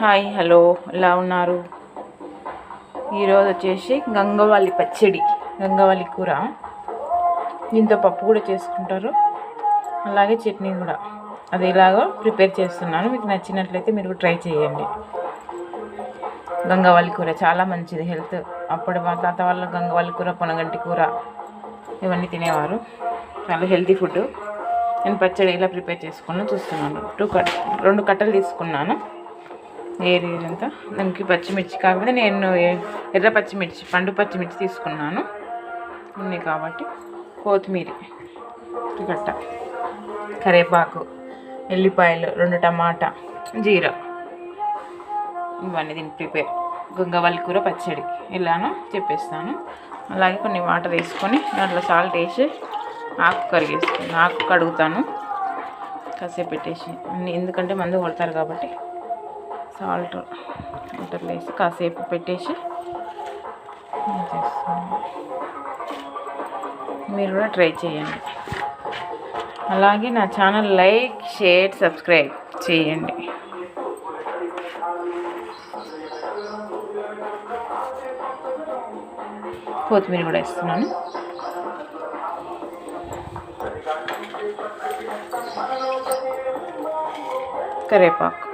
Hi hello ఎలా ఉన్నారు? ఈరోజు వచ్చేసి గంగవాలి పచ్చడి గంగవాలి కూర. దీంతో పప్పు కూడా చేసుకుంటారు. అలాగే చట్నీ కూడా. అది ఇలాగో ప్రిపేర్ చేస్తున్నాను. మీకు నచ్చినట్లయితే మీరు ట్రై చేయండి. గంగవాలి కూర చాలా మంచిది హెల్త్. అప్పుడు మా తాత వాళ్ళ గంగవాలి కూర పొనగంటి కూర ఇవన్నీ తినేవారు. చాలా హెల్తీ ఫుడ్. నేను పచ్చడి ఇలా ప్రిపేర్ చేసుకుని చూస్తున్నాను. టూ కట్ రెండు కట్టలు తీసుకున్నాను. ఏరియంతా దానికి పచ్చిమిర్చి కాకపోతే నేను ఎర్ర పచ్చిమిర్చి పండు పచ్చిమిర్చి తీసుకున్నాను. ఉన్నాయి కాబట్టి కొత్తిమీర గట్ట కరేపాకు ఎల్లిపాయలు రెండు టమాటా జీరా. ఇవన్నీ దీన్ని ప్రిపేర్. గంగవల్లి కూర పచ్చడి ఎలానో చెప్పేస్తాను. అలాగే కొన్ని వాటర్ వేసుకొని దాంట్లో సాల్ట్ వేసి ఆకు కరిగేస్తాను ఆకు కడుగుతాను. కాసేపు పెట్టేసి. ఎందుకంటే మందు కొడతారు కాబట్టి. సాల్ట్ వాటర్లో వేసి కాసేపు పెట్టేసి చేస్తాను. మీరు కూడా ట్రై చేయండి. అలాగే నా ఛానల్ లైక్ షేర్ సబ్స్క్రైబ్ చేయండి. కొత్తిమీర కూడా ఇస్తున్నాను కరేపాకు.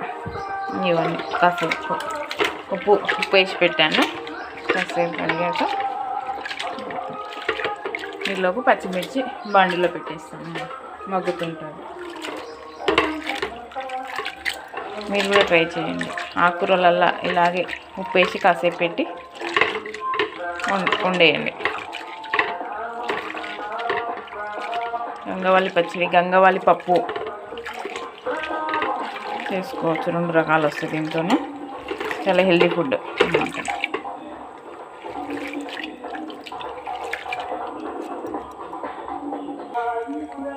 ఇవన్నీ కాసేపు ఉప్పు ఉప్పు వేసి పెట్టాను. కాసేపు అడిగాక ఈలోపు పచ్చిమిర్చి బండిలో పెట్టేస్తాను. మగ్గుతుంటుంది. మీరు కూడా ట్రై చేయండి. ఆకుకూరలల్లా ఇలాగే ఉప్పు వేసి కాసేపు పెట్టి వం- వండేయండి గంగవాలి పచ్చడి గంగవాలి పప్పు చేసుకోవచ్చు రెండు రకాలు వస్తాయి దీంతోనే చాలా హెల్దీ ఫుడ్. అన్నమాట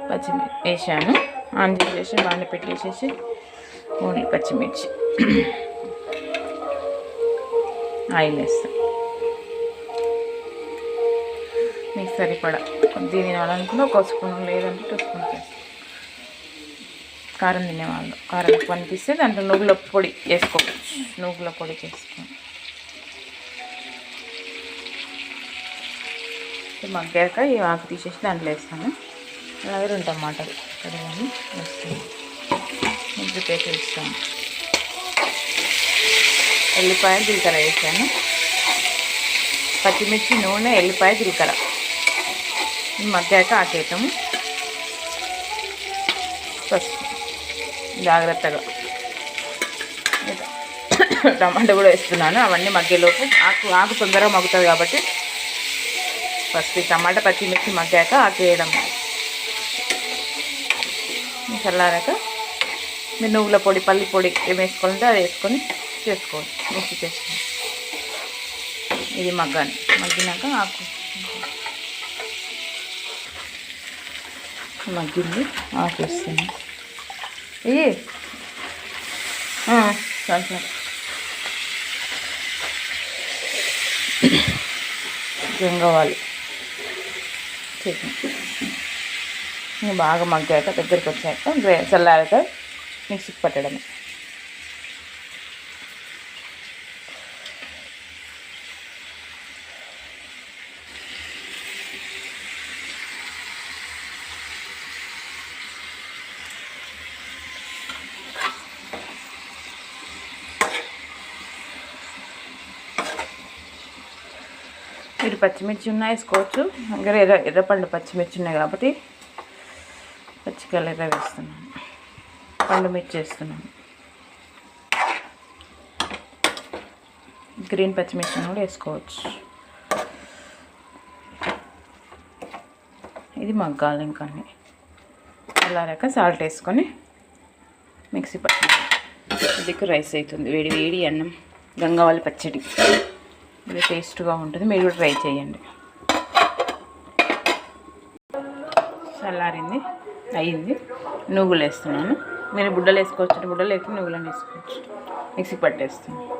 పచ్చిమిర్చి వేసాను ఆన్ చేసేసి బాగా పెట్టేసేసి ఓన్లీ పచ్చిమిర్చి. ఆయిల్ వేస్తాను మీకు సరిపడా. కొద్దిగా తినాలనుకున్న ఒక స్పూన్ లేదంటే టూ స్పూన్స్ వేస్తాను కారం తినేవాళ్ళు. కారం ఎక్కువ అనిపిస్తే దాంట్లో నువ్వుల పొడి వేసుకోవచ్చు. నువ్వుల పొడి చేసుకోండి మగ్గాక ఈ ఆకు తీసేసి దాంట్లో వేస్తాను. అలాగే రెండు టమాటాలు కడిగాను. వేస్తాను. ముద్దు పేసి వేస్తాను ఎల్లిపాయ జీలకర్ర వేసాను. పచ్చిమిర్చి నూనె ఎల్లిపాయ జీలకర్ర. మగ్గాక ఆకేయటము పసుపు. జాగ్రత్తగా. టమాటా కూడా వేస్తున్నాను అవన్నీ మగ్గేలోపు. ఆకు ఆకు తొందరగా మగ్గుతుంది కాబట్టి ఫస్ట్ టమాటా పచ్చిమిర్చి మగ్గాక ఆకు వేయడం. చల్లారాక మీరు నువ్వుల పొడి పల్లి పొడి ఏం వేసుకోవాలంటే అది వేసుకొని చేసుకోండి మిక్సీ చేసుకోండి. ఇది మగ్గాలి. మగ్గినాక ఆకు మగ్గింది ఆకు వేస్తున్నాను. ఇవి చాలు చాలు గంగవాలి చట్నీ ఇంకా బాగా మగ్గాక దగ్గరికి వచ్చాక గ్రే చల్లారాక మిక్సీకి పట్టడమే. మీరు పచ్చిమిర్చి ఉన్నాయి వేసుకోవచ్చు. దగ్గర ఎర్ర ఎర్రపండు పచ్చిమిర్చి ఉన్నాయి కాబట్టి పచ్చికాయలు ఎర్ర వేస్తున్నాను. పండు మిర్చి వేస్తున్నాను. గ్రీన్ పచ్చిమిర్చి కూడా వేసుకోవచ్చు. ఇది మగ్గాలి ఇంకా అల్లారాక సాల్ట్ వేసుకొని మిక్సీ పట్టాలి ఇదికు రైస్ అవుతుంది. వేడి వేడి అన్నం. గంగవాలి పచ్చడి. ఇది టేస్ట్గా ఉంటుంది. మీరు కూడా ట్రై చేయండి. చల్లారింది అయ్యింది. నువ్వులు వేస్తున్నాను మీరు బుడ్డలు వేసుకోవచ్చు బుడ్డలు వేసి నువ్వులను వేసుకోవచ్చు. మిక్సీ పట్టేస్తాను